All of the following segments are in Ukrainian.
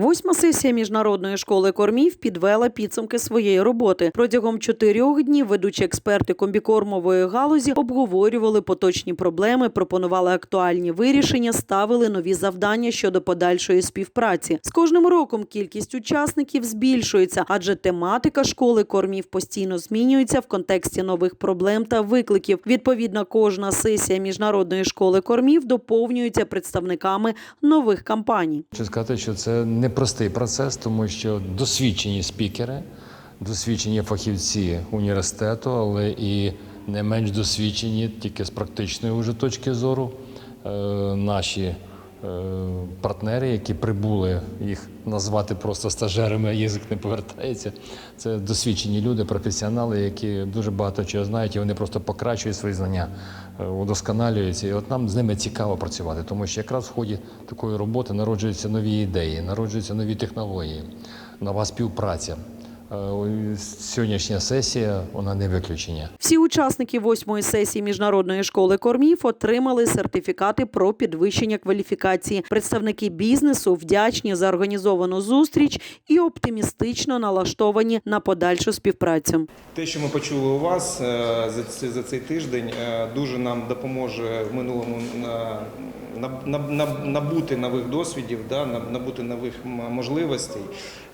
Восьма сесія міжнародної школи кормів підвела підсумки своєї роботи. Протягом чотирьох днів ведучі експерти комбікормової галузі обговорювали поточні проблеми, пропонували актуальні вирішення, ставили нові завдання щодо подальшої співпраці. З кожним роком кількість учасників збільшується, адже тематика школи кормів постійно змінюється в контексті нових проблем та викликів. Відповідно, кожна сесія міжнародної школи кормів доповнюється представниками нових кампаній. Хочу сказати, що це непростий процес, тому що досвідчені спікери, досвідчені фахівці університету, але і не менш досвідчені тільки з практичної уже точки зору е, наші партнери, які прибули їх назвати просто стажерами, а язик не повертається. Це досвідчені люди, професіонали, які дуже багато чого знають, і вони просто покращують свої знання, е, удосконалюються. І от нам з ними цікаво працювати, тому що якраз в ході такої роботи народжуються нові ідеї, народжуються нові технології, нова співпраця. Е, Сьогоднішня сесія вона не виключення. Всі учасники восьмої сесії міжнародної школи кормів отримали сертифікати про підвищення кваліфікації. Представники бізнесу вдячні за організовану зустріч і оптимістично налаштовані на подальшу співпрацю. Те, що ми почули у вас е, за цей, тиждень, е, дуже нам допоможе в минулому на- набути нових досвідів, да, на- набути нових можливостей.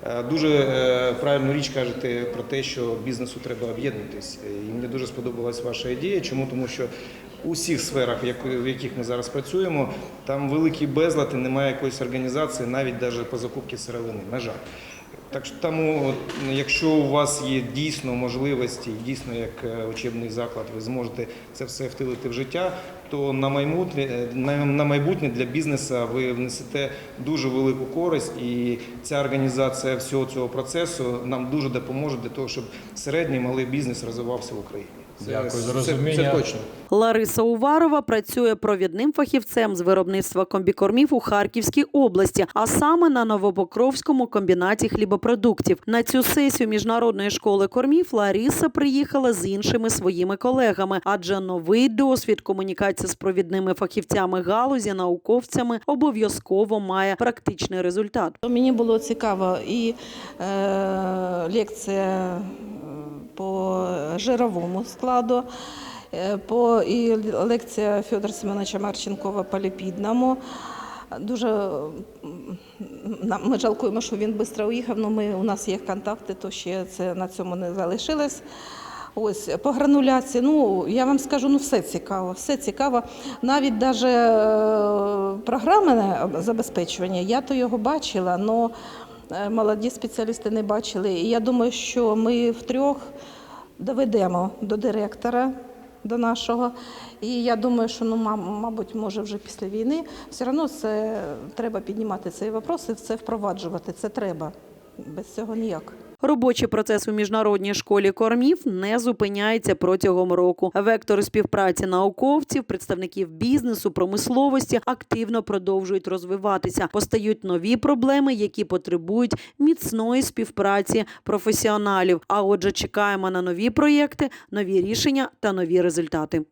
Е, Дуже е, правильну річ кажете про те, що бізнесу треба об'єднатись. Е, І мені дуже сподобалась ваша ідея. Чому? Тому що у всіх сферах, в яких ми зараз працюємо, там великий безлад і немає якоїсь організації, навіть навіть по закупці сировини. На жаль. Так що тому, якщо у вас є дійсно можливості, дійсно як е, учебний заклад, ви зможете це все втілити в життя, то на майбутнє, е, на майбутнє для бізнесу ви внесете дуже велику користь, і ця організація всього цього процесу нам дуже допоможе для того, щоб середній малий бізнес розвивався в Україні. Це, Дякую за розуміння. Це, точно. Лариса Уварова працює провідним фахівцем з виробництва комбікормів у Харківській області, а саме на Новопокровському комбінаті хлібопродуктів. На цю сесію міжнародної школи кормів Лариса приїхала з іншими своїми колегами, адже новий досвід комунікації з провідними фахівцями галузі, науковцями обов'язково має практичний результат. Мені було цікаво і е, лекція по жировому складу, е, по, і лекція Федора Семеновича Марченкова по ліпідному. Дуже ми жалкуємо, що він швидко уїхав, але ми, у нас є контакти, то ще це на цьому не залишилось. Ось по грануляції, ну я вам скажу, ну все цікаво, все цікаво. Навіть даже е, програмне забезпечування, я то його бачила, але молоді спеціалісти не бачили. І я думаю, що ми втрьох доведемо до директора. До нашого, і я думаю, що ну мабуть, може вже після війни все одно це треба піднімати цей вопрос і це впроваджувати. Це треба без цього ніяк. Робочий процес у міжнародній школі кормів не зупиняється протягом року. Вектори співпраці науковців, представників бізнесу, промисловості активно продовжують розвиватися. Постають нові проблеми, які потребують міцної співпраці професіоналів. А отже, чекаємо на нові проєкти, нові рішення та нові результати.